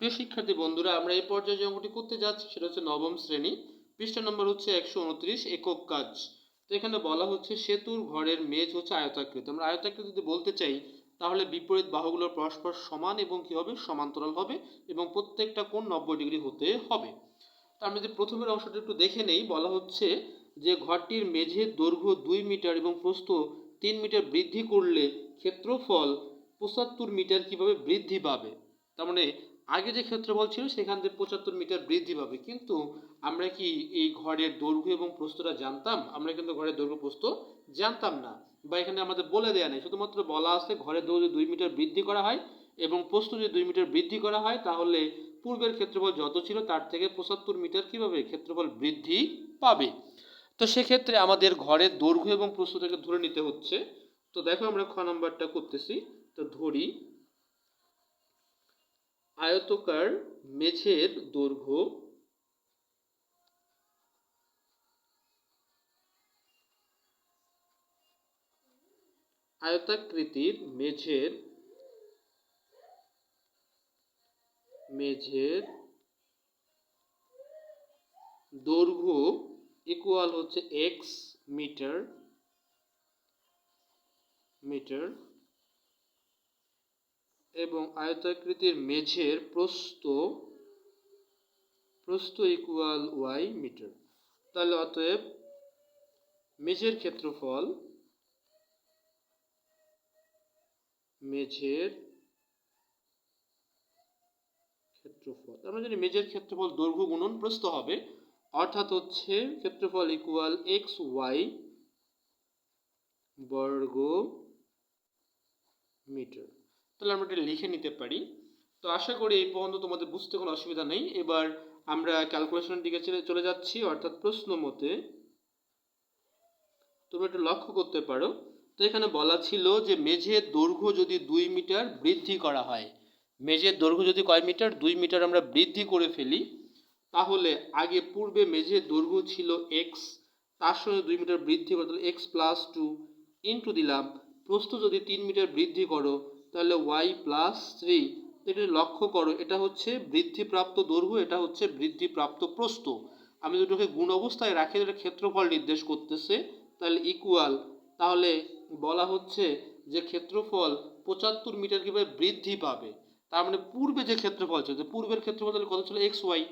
প্রিয় শিক্ষার্থী বন্ধুরা, আমরা এই পর্যায়ে যে অঙ্কটি করতে যাচ্ছি সেটা হচ্ছে নবম শ্রেণি। পৃষ্ঠা নম্বর হচ্ছে একশো উনত্রিশ, একক কাজ। তো এখানে বলা হচ্ছে সেতুর ঘরের মেজ হচ্ছে আয়তাকৃত। আমরা আয়তাকৃত যদি বলতে চাই, তাহলে বিপরীত বাহুগুলোর পরস্পর সমান এবং কি হবে? সমান্তরাল হবে এবং প্রত্যেকটা কোণ নব্বই ডিগ্রি হতে হবে। তো আমরা যদি প্রথমের অংশটা একটু দেখে নেই, বলা হচ্ছে যে ঘরটির মেঝের দৈর্ঘ্য দুই মিটার এবং প্রস্থ তিন মিটার বৃদ্ধি করলে ক্ষেত্রফল পঁচাত্তর মিটার কীভাবে বৃদ্ধি পাবে? তার মানে আগে যে ক্ষেত্রফল ছিল সেখান থেকে পঁচাত্তর মিটার বৃদ্ধি পাবে। কিন্তু আমরা কি এই ঘরের দৈর্ঘ্য এবং প্রস্থটা জানতাম? আমরা কিন্তু ঘরের দৈর্ঘ্য, প্রস্থ জানতাম না। বা এখানে আমাদের বলে দেওয়া নেই। শুধুমাত্র বলা আছে ঘরের দৈর্ঘ্য দুই মিটার বৃদ্ধি করা হয় এবং প্রস্থ যদি দুই মিটার বৃদ্ধি করা হয়, তাহলে পূর্বের ক্ষেত্রফল যত ছিল তার থেকে পঁচাত্তর মিটার কীভাবে ক্ষেত্রফল বৃদ্ধি পাবে? তো সেক্ষেত্রে আমাদের ঘরের দৈর্ঘ্য এবং প্রস্থটাকে ধরে নিতে হচ্ছে। তো দেখো আমরা খ নাম্বারটা করতেছি। তো ধরি আয়তকার মেঝের দৈর্ঘ্য আয়তাকৃতির মেঝের মেঝের দৈর্ঘ্য ইকুয়াল হচ্ছে এক্স মিটার মিটার এবং আয়তাকৃতির মেঝের প্রস্থ প্রস্থ ইকুয়াল ওয়াই মিটার তাহলে অতএব মেঝের ক্ষেত্রফল মেঝের ক্ষেত্রফল। আমরা জানি মেঝের ক্ষেত্রফল দৈর্ঘ্য গুণন প্রস্থ হবে, অর্থাৎ হচ্ছে ক্ষেত্রফল ইকুয়াল এক্স ওয়াই বর্গ মিটার তাহলে আমরা এটা লিখে নিতে পারি। তো আশা করি এই পর্যন্ত তোমাদের বুঝতে কোনো অসুবিধা নেই। এবার আমরা ক্যালকুলেশনের দিকে চলে যাচ্ছি, অর্থাৎ প্রশ্ন মতে। তুমি একটু লক্ষ্য করতে পারো। তো এখানে বলা ছিল যে মেঝের দৈর্ঘ্য যদি দুই মিটার বৃদ্ধি করা হয়, মেঝের দৈর্ঘ্য যদি কয় মিটার? দুই মিটার আমরা বৃদ্ধি করে ফেলি। তাহলে আগে পূর্বে মেঝের দৈর্ঘ্য ছিল এক্স তার সঙ্গে দুই মিটার বৃদ্ধি করে তাহলে এক্স প্লাস টু ইন্টু দিলাম। প্রস্থ যদি তিন মিটার বৃদ্ধি করো তাহলে ওয়াই প্লাস থ্রি এটা লক্ষ্য করো, এটা হচ্ছে বৃদ্ধিপ্রাপ্ত দৈর্ঘ্য, এটা হচ্ছে বৃদ্ধিপ্রাপ্ত প্রস্থ। আমি দুটোকে গুণ অবস্থায় রাখি, এটা ক্ষেত্রফল নির্দেশ করতেছে। তাহলে ইকুয়াল তাহলে বলা হচ্ছে যে ক্ষেত্রফল পঁচাত্তর মিটার কীভাবে বৃদ্ধি পাবে? তার মানে পূর্বে যে ক্ষেত্রফল ছিল পূর্বের ক্ষেত্রফল তাহলে কত ছিল? এক্স ওয়াই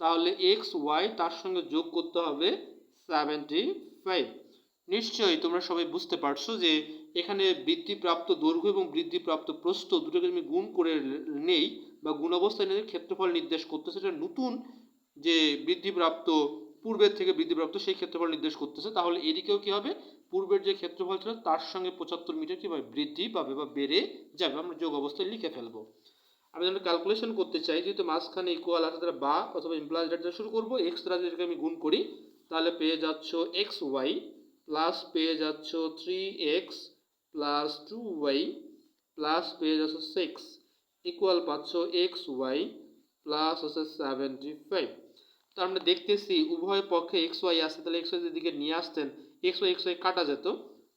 তাহলে এক্স ওয়াই তার সঙ্গে যোগ করতে হবে সেভেন্টি ফাইভ নিশ্চয়ই তোমরা সবাই বুঝতে পারছ যে এখানে বৃদ্ধিপ্রাপ্ত দৈর্ঘ্য এবং বৃদ্ধিপ্রাপ্ত প্রস্থ দুটোকে আমি গুণ করে নেই বা গুণ অবস্থায় নেই, ক্ষেত্রফল নির্দেশ করতেছে এটা নতুন যে বৃদ্ধিপ্রাপ্ত পূর্বের থেকে বৃদ্ধিপ্রাপ্ত সেই ক্ষেত্রফল নির্দেশ করতেছে। তাহলে এদিকেও কি হবে? পূর্বের যে ক্ষেত্রফল ছিল তার সঙ্গে পঁচাত্তর মিটার কীভাবে বৃদ্ধি পাবে বা বেড়ে যাবে, আমরা যোগ অবস্থায় লিখে ফেলব। আমি যদি ক্যালকুলেশন করতে চাই, যেহেতু মাঝখানে ইকুয়াল আছে তারা বা অথবা ইমপ্লাস ডেটা শুরু করব এক্স দ্বারা আমি গুণ করি, তাহলে পেয়ে যাচ্ছ এক্স ওয়াই প্লাস পেয়ে যাচ্ছ three X plus two Y plus পেয়ে যাচ্ছ সিক্স ইকুয়াল পাচ্ছ এক্স ওয়াই প্লাস হচ্ছে সেভেন্টি ফাইভ তো আমরা দেখতেছি উভয় পক্ষে এক্স ওয়াই আসছে তাহলে এক্স ওয়াই দিকে নিয়ে আসতেন এক্স ওয়াই এক্স ওয়াই কাটা যেত।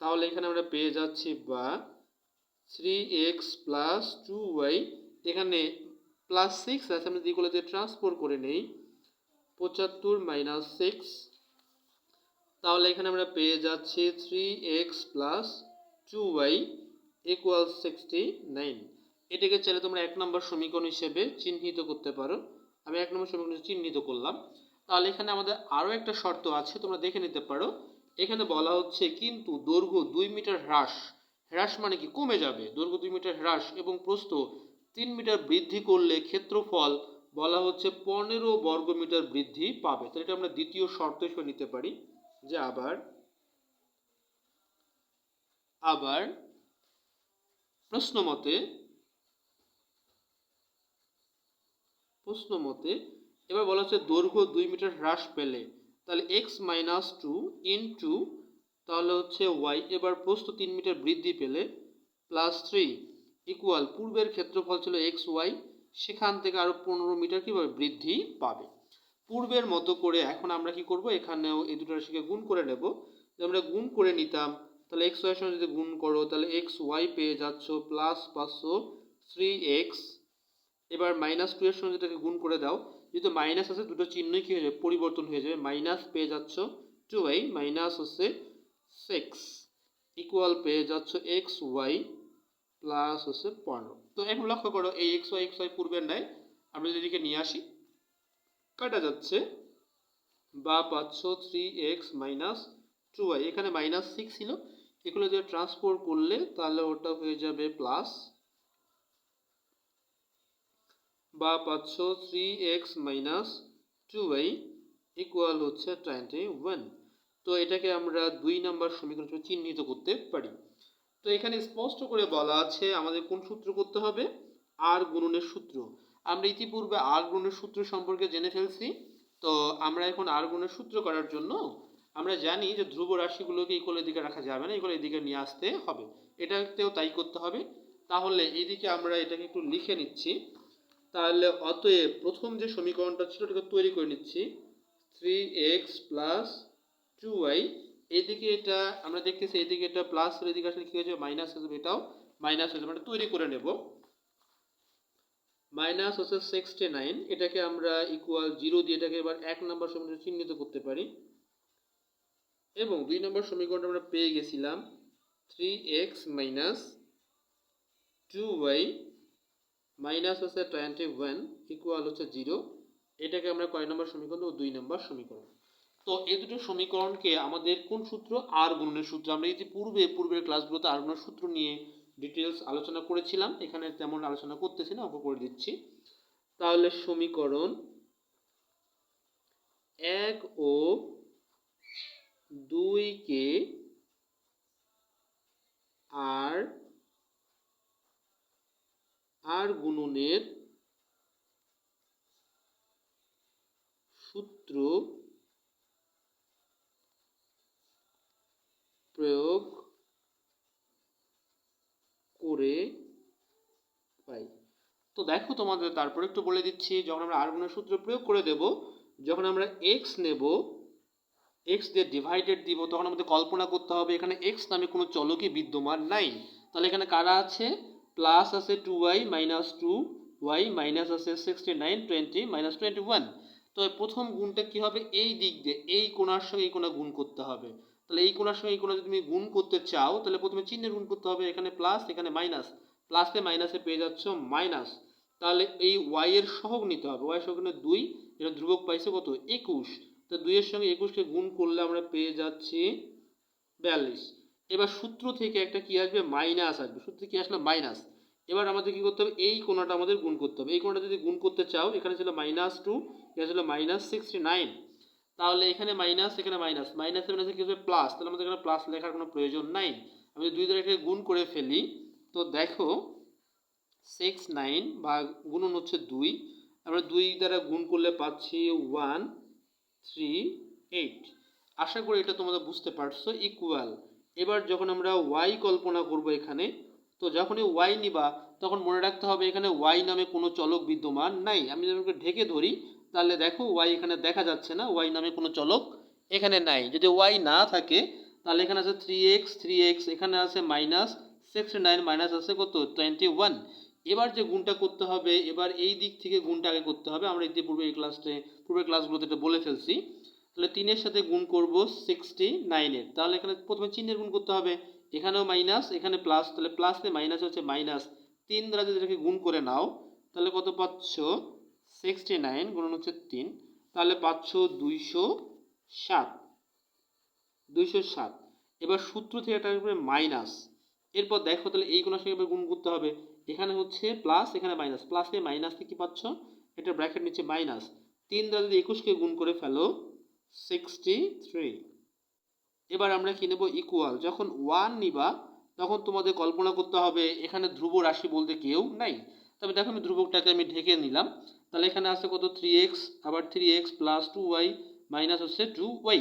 তাহলে এখানে আমরা পেয়ে যাচ্ছি বা three X plus two Y এখানে প্লাস সিক্স আছে, আমরা দিকগুলোতে ট্রান্সফার করে নেই, পঁচাত্তর মাইনাস সিক্স তাহলে এখানে আমরা পেয়ে যাচ্ছি three X plus two Y equal sixty nine এটাকে চাইলে তোমরা এক নম্বর সমীকরণ হিসেবে চিহ্নিত করতে পারো। আমি এক নম্বর সমীকরণ চিহ্নিত করলাম। তাহলে এখানে আমাদের আরও একটা শর্ত আছে, তোমরা দেখে নিতে পারো। এখানে বলা হচ্ছে কিন্তু দৈর্ঘ্য দুই মিটার হ্রাস। হ্রাস মানে কি? কমে যাবে। দৈর্ঘ্য দুই মিটার হ্রাস এবং প্রস্থ তিন মিটার বৃদ্ধি করলে ক্ষেত্রফল বলা হচ্ছে পনেরো বর্গ মিটার বৃদ্ধি পাবে। তাহলে এটা আমরা দ্বিতীয় শর্ত হিসেবে নিতে পারি। যে আবার আবার প্রশ্ন মতে প্রশ্ন মতে এবার বলা হচ্ছে দৈর্ঘ্য দুই মিটার হ্রাস পেলে, তাহলে X minus two in two তাহলে হচ্ছে ওয়াই এবার প্রস্থ তিন মিটার বৃদ্ধি পেলে প্লাস থ্রি ইকুয়াল পূর্বের ক্ষেত্রফল ছিল এক্স ওয়াই সেখান থেকে আরও পনেরো মিটার কীভাবে বৃদ্ধি পাবে? পূর্বের মতো করে এখন আমরা কি করব? এখানেও এই দুটো রাশিকে গুণ করে নেব। আমরা গুণ করে নিতাম, তাহলে এক্স ওয়াইয়ের সঙ্গে যদি গুণ করো, তাহলে এক্স ওয়াই পেয়ে যাচ্ছ প্লাস পাঁচশো থ্রি এক্স এবার মাইনাস টু এর সঙ্গে যেটাকে গুণ করে দাও যেহেতু মাইনাস আছে, দুটো চিহ্নই কী হয়ে যাবে? পরিবর্তন হয়ে যাবে। মাইনাস পেয়ে যাচ্ছ টু ওয়াই মাইনাস হচ্ছে সিক্স ইকুয়াল পেয়ে যাচ্ছ এক্স ওয়াই প্লাস হচ্ছে পনেরো। তো এখন লক্ষ্য করো, এই এক্স ওয়াই এক্স ওয়াই পূর্বের নেয় আমরা যদি এদিকে নিয়ে আসি কাটা যাচ্ছে। বা পাচ্ছ three X minus two Y, এখানে মাইনাস সিক্স ছিল। এগুলো দিয়ে ট্রান্সফার করলে তাহলে ওটা হয়ে যাবে প্লাস বা পাচ্ছ three X minus two Y equal হচ্ছে টোয়েন্টি ওয়ান তো এটাকে আমরা দুই নাম্বার সমীকরণ চিহ্নিত করতে পারি। তো এখানে স্পষ্ট করে বলা আছে আমাদের কোন সূত্র করতে হবে? আর গুণনের সূত্র। আমরা ইতিপূর্বে আর গুণের সূত্র সম্পর্কে জেনে ফেলছি। তো আমরা এখন আর গুণের সূত্র করার জন্য আমরা জানি যে ধ্রুব রাশিগুলোকে ইকোলের দিকে রাখা যাবে না ইকোলের দিকে নিয়ে আসতে হবে। এটাতেও তাই করতে হবে। তাহলে এইদিকে আমরা এটাকে একটু লিখে নিচ্ছি। তাহলে অতএব প্রথম যে সমীকরণটা ছিল ওটাকে তৈরি করে নিচ্ছি। Three X plus two Y এদিকে এটা আমরা দেখতেছি এদিকে এটা প্লাস এদিকে আসলে কী হয়েছে মাইনাস হয়ে যাবে। এটাও মাইনাস হয়ে যাবে। এটা তৈরি করে নেব। মাইনাস হচ্ছে সিক্সটি নাইন এটাকে আমরা ইকুয়াল জিরো দিয়ে এটাকে এবার এক নম্বর সমীকরণে চিহ্নিত করতে পারি। এবং দুই নম্বর সমীকরণটা আমরা পেয়ে গেছিলাম three X minus two Y minus হচ্ছে টোয়েন্টি ওয়ান ইকুয়াল হচ্ছে জিরো এটাকে আমরা কয় নম্বর সমীকরণ ও দুই নম্বর সমীকরণ। তো এই দুটো সমীকরণকে আমাদের কোন সূত্র? আর গুণনের সূত্র। আমরা এই যে পূর্বে, পূর্বের ক্লাসগুলোতে আর গুণের সূত্র নিয়ে ডিটেলস আলোচনা করেছিলাম, এখানে তেমন আলোচনা করতেছি না অঙ্ক করে দিচ্ছি। তাহলে সমীকরণ এক ও দুইকে আর আর গুণনের সূত্র প্রয়োগ করে পাই তো দেখো তোমাদের, তারপর একটু বলে দিচ্ছি, যখন আমরা আর গুণের সূত্র প্রয়োগ করে দেব, যখন আমরা এক্স নেব এক্স দিয়ে ডিভাইডেড দিব, তখন আমাদের কল্পনা করতে হবে, এখানে এক্স নামে কোনো চলকই বিদ্যমান নাই। তাহলে এখানে কারা আছে? প্লাস আছে two Y minus two Y minus আছে sixty nine twenty minus twenty one তো প্রথম গুণটা কী হবে? এই দিক দিয়ে, এই কোণার সঙ্গে এই কোণা গুণ করতে হবে। তাহলে এই কোণার সঙ্গে এই কোণা যদি তুমি গুণ করতে চাও, তাহলে প্রথমে চিহ্নের গুণ করতে হবে, এখানে প্লাস এখানে মাইনাস প্লাসে মাইনাসে পেয়ে যাচ্ছ মাইনাস তাহলে এই ওয়াই এর সহগ নিতে হবে। ওয়াই সহগ দুই এটা ধ্রুবক পাইছে কত? একুশ। তো দুইয়ের সঙ্গে একুশকে গুণ করলে আমরা পেয়ে যাচ্ছি বিয়াল্লিশ। এবার সূত্র থেকে একটা কি আসবে? মাইনাস আসবে। সূত্র কি আসলে? মাইনাস এবার আমাদের কি করতে হবে? এই কোণাটা আমাদের গুণ করতে হবে। এই কোণাটা যদি গুণ করতে চাও, এখানে ছিল মাইনাস টু এখানে ছিল মাইনাস সিক্সটি নাইন তাহলে এখানে মাইনাস এখানে মাইনাস মাইনাস মাইনাসে কি হবে প্লাস তাহলে আমাদের এখানে প্লাস লেখার কোনো প্রয়োজন নাই। আমি দুই দ্বারা এটাকে গুণ করে ফেলি, তো দেখো সিক্স নাইন বা গুণন হচ্ছে দুই, আমরা দুই দ্বারা গুণ করলে পাচ্ছি ওয়ান থ্রি এইট আশা করি এটা তোমাদের বুঝতে পারছ ইকুয়াল এবার যখন আমরা ওয়াই কল্পনা করব এখানে, তো যখনই ওয়াই নিবা, তখন মনে রাখতে হবে এখানে ওয়াই নামে কোনো চলক বিদ্যমান নাই। আমি যখন ঢেকে ধরি, তাহলে দেখো ওয়াই এখানে দেখা যাচ্ছে না ওয়াই নামে কোনো চলক এখানে নাই। যদি ওয়াই না থাকে, তাহলে এখানে আছে থ্রি এক্স থ্রি এক্স এখানে আছে মাইনাস সিক্সটি নাইন মাইনাস আছে কত? টোয়েন্টি ওয়ান এবার যে গুণটা করতে হবে, এবার এই দিক থেকে গুণটা আগে করতে হবে। আমরা ইতিপূর্বে এই ক্লাসে পূর্বের ক্লাসগুলোতে এটা বলে ফেলছি। তাহলে তিনের সাথে গুণ করব সিক্সটি নাইনের তাহলে এখানে প্রথমে চিহ্নের গুণ করতে হবে। এখানেও মাইনাস এখানে প্লাস তাহলে প্লাসে মাইনাস হচ্ছে মাইনাস তিন দ্বারা যদি এটাকে গুণ করে নাও, তাহলে কত পাচ্ছ? সিক্সটি নাইন গুণন হচ্ছে তিন। তাহলে পাচ্ছ দুইশো সাত। দুইশো সাত। এবার সূত্র থেকে এটা মাইনাস এরপর দেখো তাহলে এই কোণার সঙ্গে গুণ করতে হবে। এখানে হচ্ছে প্লাস এখানে মাইনাস প্লাসে মাইনাসে কি পাচ্ছ? এটা ব্র্যাকেট নিচে মাইনাস তিন দ্বারা যদি একুশকে গুণ করে ফেলো সিক্সটি থ্রি এবার আমরা কি নেব? ইকুয়াল যখন ওয়ান নিবা, তখন তোমাদের কল্পনা করতে হবে, এখানে ধ্রুব রাশি বলতে কেউ নাই। তবে দেখো আমি ধ্রুবকটাকে আমি ঢেকে নিলাম। তাহলে এখানে আছে কত? থ্রি এক্স আবার three X plus two Y minus হচ্ছে টু ওয়াই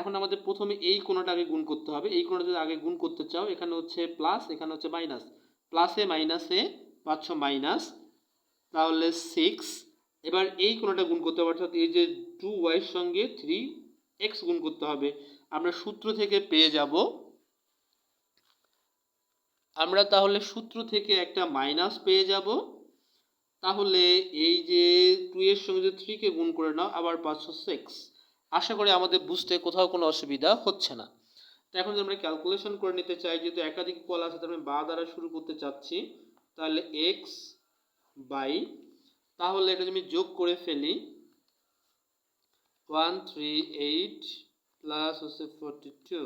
এখন আমাদের প্রথমে এই কোণাটা আগে গুণ করতে হবে। এই কোণাটা যদি আগে গুণ করতে চাও, এখানে হচ্ছে প্লাস এখানে হচ্ছে মাইনাস প্লাসে মাইনাসে পাচ্ছ মাইনাস, তাহলে সিক্স এবার এই কোণাটা গুণ করতে হবে, অর্থাৎ এই যে টু ওয়াইয়ের সঙ্গে থ্রি এক্স গুণ করতে হবে। আমরা সূত্র থেকে পেয়ে যাব। আমরা তাহলে সূত্র থেকে একটা মাইনাস পেয়ে যাব। তাহলে এই যে টু এর সঙ্গে যে থ্রিকে গুণ করে নাও, আবার পাঁচশো সিক্স আশা করি আমাদের বুঝতে কোথাও কোনো অসুবিধা হচ্ছে না। তো এখন যদি আমরা ক্যালকুলেশন করে নিতে চাই, যেহেতু একাধিক ফল আছে তাহলে আমি বা দ্বারা শুরু করতে চাচ্ছি, তাহলে এক্স বাই তাহলে এটা আমি যোগ করে ফেলি। ওয়ান থ্রি এইট প্লাস হচ্ছে ফোরটি টু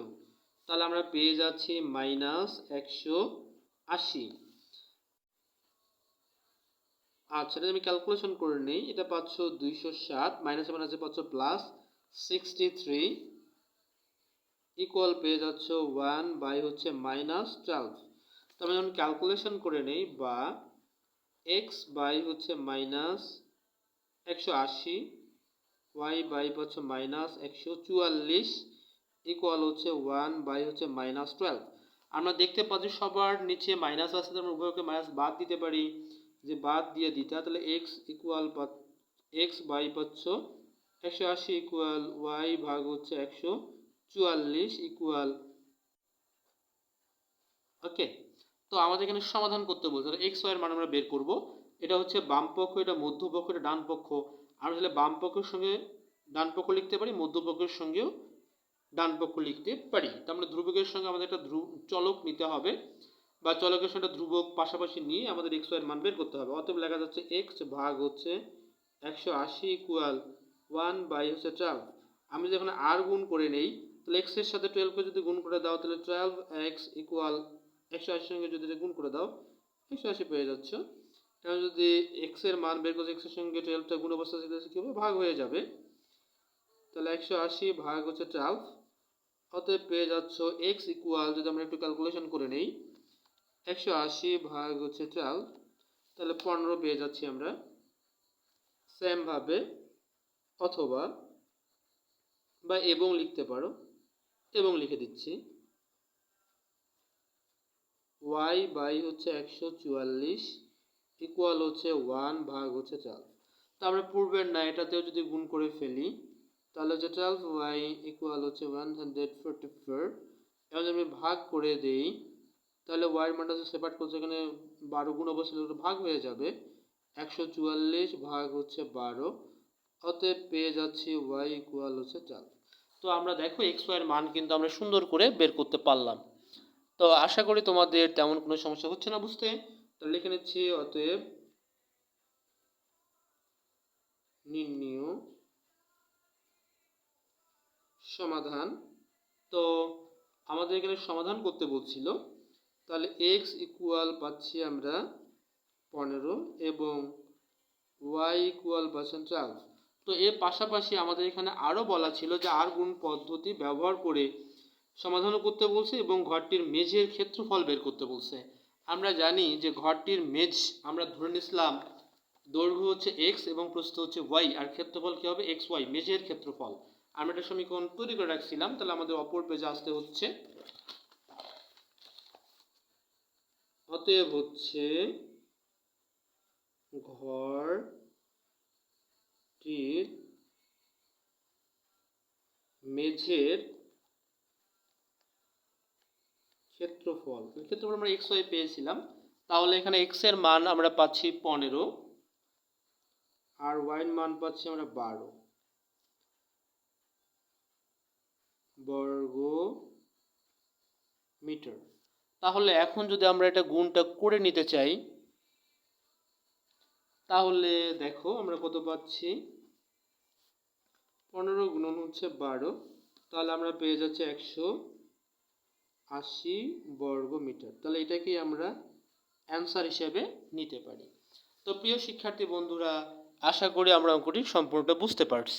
তাহলে আমরা পেয়ে যাচ্ছি মাইনাস একশো আশি। আচ্ছা এটা আমি ক্যালকুলেশন করে নিই, এটা পাচ্ছ দুইশো সাত মাইনাসে মাইনাসে পাচ্ছ প্লাস সিক্সটি থ্রি ইকুয়াল পেয়ে যাচ্ছ ওয়ান বাই হচ্ছে মাইনাস টুয়েলভ তো আমি যখন ক্যালকুলেশন করে নেই, বা এক্স বাই হচ্ছে মাইনাস একশো আশি ওয়াই বাই পাচ্ছ মাইনাস একশো চুয়াল্লিশ ইকুয়াল হচ্ছে ওয়ান বাই হচ্ছে মাইনাস টুয়েলভ আমরা দেখতে পাচ্ছি সবার নিচে মাইনাস আছে আমরা উভয়কে মাইনাস বাদ দিতে পারি। যে বাদ দিয়ে দিতে, তাহলে এক্স ইকুয়াল এক্স বাই পাচ্ছ, একশো আশি ইকুয়াল ওয়াই ভাগ হচ্ছে একশো চুয়াল্লিশ ইকুয়াল ওকে তো আমাদের এখানে সমাধান করতে বলছে এক্স ওয়াই এর মান আমরা বের করব। এটা হচ্ছে বাম পক্ষ, এটা মধ্যপক্ষ এটা ডান পক্ষ। আমরা তাহলে বাম পক্ষের সঙ্গে ডান পক্ষ লিখতে পারি মধ্যপক্ষের সঙ্গেও ডান পক্ষ লিখতে পারি। তো আমরা ধ্রুবকের সঙ্গে আমাদের একটা ধ্রুব চলক নিতে হবে, বা চলকের সঙ্গে ধ্রুবক পাশাপাশি নিয়ে আমাদের এক্স ওয়াই এর মান বের করতে হবে। অতএব লেখা যাচ্ছে এক্স ভাগ হচ্ছে একশো আশি ইকুয়াল ওয়ান বাই হচ্ছে টুয়েলভ আমি যদি এখানে আর গুণ করে নেই তাহলে এক্সের সাথে টুয়েলভকে যদি গুণ করে দাও, তাহলে টুয়েলভ এক্স ইকুয়াল একশো আশির সঙ্গে যদি গুণ করে দাও, একশো আশি পেয়ে যাচ্ছ। এখন যদি এক্সের মান বের করছে এক্সের সঙ্গে টুয়েলভটা গুণ অবস্থা কী হবে? ভাগ হয়ে যাবে। তাহলে একশো আশি ভাগ হচ্ছে টুয়েলভ অতএব পেয়ে যাচ্ছ এক্স ইকুয়াল যদি আমরা একটু ক্যালকুলেশন করে নেই, একশো আশি ভাগ হচ্ছে টুয়েলভ তাহলে পনেরো পেয়ে যাচ্ছি আমরা। সেমভাবে অথবা বা এবং লিখতে পারো। এবং লিখে দিচ্ছি। ওয়াই বাই হচ্ছে একশো চুয়াল্লিশ ইকুয়াল হচ্ছে ওয়ান ভাগ হচ্ছে টুয়েলভ তো আমরা পূর্বের না, এটাতেও যদি গুণ করে ফেলি, তাহলে হচ্ছে টুয়েলভ ওয়াই ইকুয়াল হচ্ছে ওয়ান হান্ড্রেড ফোরটি ফোর এবার যদি আমি ভাগ করে দেই, তাহলে ওয়াইয়ের মানটা হচ্ছে সেপারেট করছে, এখানে বারো গুণ অবশ্যই ভাগ হয়ে যাবে। একশো চুয়াল্লিশ ভাগ হচ্ছে বারো, অতএব পেয়ে যাচ্ছি ওয়াই ইকুয়াল হচ্ছে টুয়েলভ তো আমরা দেখো এক্স ওয়াইয়ের মান কিন্তু আমরা সুন্দর করে বের করতে পারলাম। তো আশা করি তোমাদের তেমন কোনো সমস্যা হচ্ছে না বুঝতে। তো লিখে নিচ্ছি, অতএব নির্ণীয় সমাধান। তো আমাদের এখানে সমাধান করতে বলছিল। তাহলে এক্স ইকুয়াল পাচ্ছি আমরা পনেরো এবং ওয়াই ইকুয়াল পাচ্ছেন টুয়েলভ তো এর পাশাপাশি আমাদের এখানে আরও বলা ছিল যে আর গুণ পদ্ধতি ব্যবহার করে সমাধানও করতে বলছে এবং ঘরটির মেঝের ক্ষেত্রফল বের করতে বলছে। আমরা জানি যে ঘরটির মেঝ আমরা ধরে নিয়েছিলাম দৈর্ঘ্য হচ্ছে এক্স এবং প্রস্থ হচ্ছে ওয়াই আর ক্ষেত্রফল কী হবে? এক্স ওয়াই মেঝের ক্ষেত্রফল। আমরা একটা সমীকরণ তৈরি করে রাখছিলাম, তাহলে আমাদের অপর পেজে আসতে হচ্ছে। অতএব হচ্ছে ঘরটির মেঝের ক্ষেত্রফল ক্ষেত্রফল আমরা এক্স ওয়াই পেয়েছিলাম। তাহলে এখানে এক্সের মান আমরা পাচ্ছি পনেরো, আর ওয়াইয়ের মান পাচ্ছি আমরা বারো। বর্গ মিটার তাহলে এখন যদি আমরা এটা গুণটা করে নিতে চাই তাহলে দেখো আমরা কত পাচ্ছি? পনেরো গুণন হচ্ছে বারো। তাহলে আমরা পেয়ে যাচ্ছি একশো আশি বর্গ মিটার। তাহলে এটাকেই আমরা অ্যান্সার হিসেবে নিতে পারি। তো প্রিয় শিক্ষার্থী বন্ধুরা, আশা করি আমরা অঙ্কটি সম্পূর্ণটা বুঝতে পারছি।